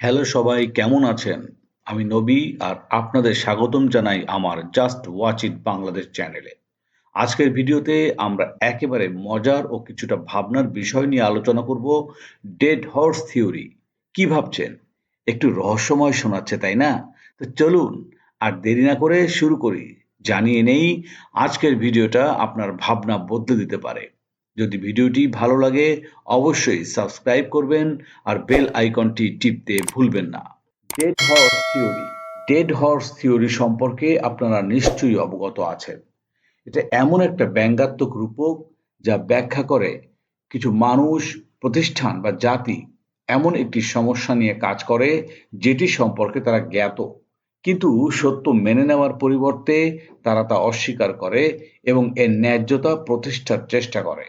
Hello সবাই, কেমন আছেন? আমি নবী আর আপনাদের স্বাগতম জানাই আমার জাস্ট ওয়াচ ইট বাংলাদেশ চ্যানেলে আজকের ভিডিওতে আমরা একেবারে মজার ও কিছুটা ভাবনার বিষয় নিয়ে আলোচনা করব ডেড হর্স থিওরি কি ভাবছেন? একটু রহস্যময় শোনাচ্ছে, তাই না? তো চলুন আর দেরি না করে শুরু করি। জানিয়ে নেই, আজকের ভিডিওটা আপনার ভাবনা বদলে দিতে পারে। যদি ভিডিওটি ভালো লাগে, অবশ্যই সাবস্ক্রাইব করবেন আর বেল আইকনটি টিপতে ভুলবেন না। Dead horse theory dead horse theory সম্পর্কে আপনারা নিশ্চয়ই অবগত আছেন। এটা এমন একটা ব্যঙ্গাত্মক রূপক যা ব্যাখ্যা করে কিছু মানুষ, প্রতিষ্ঠান বা জাতি এমন একটি সমস্যা নিয়ে কাজ করে যেটি সম্পর্কে তারা জ্ঞাত। কিন্তু সত্য মেনে নেওয়ার পরিবর্তে তারা তা অস্বীকার করে এবং এর ন্যায্যতা প্রতিষ্ঠার চেষ্টা করে।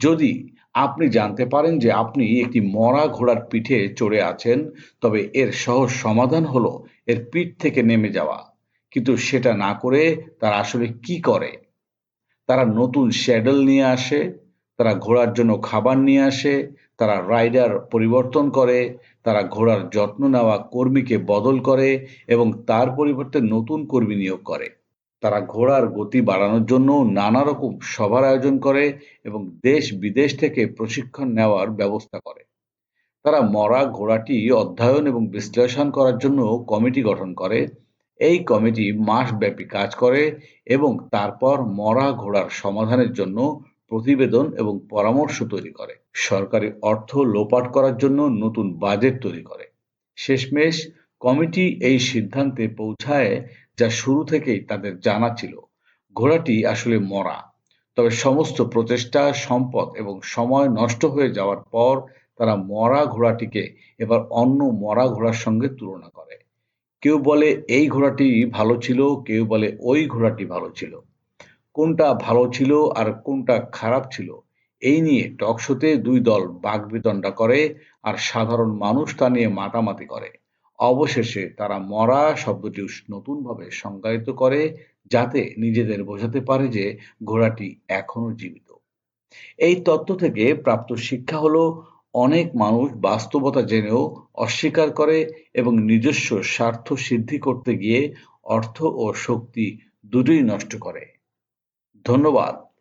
যদি আপনি জানতে পারেন যে আপনি একটি মরা ঘোড়ার পিঠে চড়ে আছেন, তবে এর সহজ সমাধান হলো এর পিঠ থেকে নেমে যাওয়া। কিন্তু সেটা না করে তারা আসলে কি করে? তারা নতুন স্যাডেল নিয়ে আসে, তারা ঘোড়ার জন্য খাবার নিয়ে আসে, তারা রাইডার পরিবর্তন করে, তারা ঘোড়ার যত্ন নেওয়া কর্মীকে বদল করে এবং তার পরিবর্তে নতুন কর্মী নিয়োগ করে। তারা ঘোড়ার গতি বাড়ানোর জন্য নানা রকম সভার আয়োজন করে এবং দেশ বিদেশ থেকে প্রশিক্ষণ নেওয়ার ব্যবস্থা করে। তারা মরা ঘোড়াটি অধ্যয়ন এবং বিশ্লেষণ করার জন্য কমিটি গঠন করে। এই কমিটি মাসব্যাপী কাজ করে এবং তারপর মরা ঘোড়ার সমাধানের জন্য প্রতিবেদন এবং পরামর্শ তৈরি করে। সরকারি অর্থ লোপাট করার জন্য নতুন বাজেট তৈরি করে। শেষমেশ কমিটি এই সিদ্ধান্তে পৌঁছায় যা শুরু থেকেই তাদের জানা ছিল। ঘোড়াটি আসলে মরা। তবে সমস্ত প্রচেষ্টা, সম্পদ এবং সময় নষ্ট হয়ে যাওয়ার পর তারা মরা ঘোড়াটিকে এবার অন্য মরা ঘোড়ার সঙ্গে তুলনা করে। কেউ বলে এই ঘোড়াটি ভালো ছিল, কেউ বলে ওই ঘোড়াটি ভালো ছিল। কোনটা ভালো ছিল আর কোনটা খারাপ ছিল, এই নিয়ে টকশোতে দুই দল বাগবিতণ্ডা করে আর সাধারণ মানুষ তা নিয়ে মাতামাতি করে। অবশেষে তারা মরা শব্দটি নতুনভাবে সংজ্ঞায়িত করে যাতে নিজেদের বোঝাতে পারে যে ঘোড়াটি এখনও জীবিত। এই তত্ত্ব থেকে প্রাপ্ত শিক্ষা হলো, অনেক মানুষ বাস্তবতা জেনেও অস্বীকার করে এবং নিজস্ব স্বার্থ সিদ্ধি করতে গিয়ে অর্থ ও শক্তি দুটোই নষ্ট করে। ধন্যবাদ।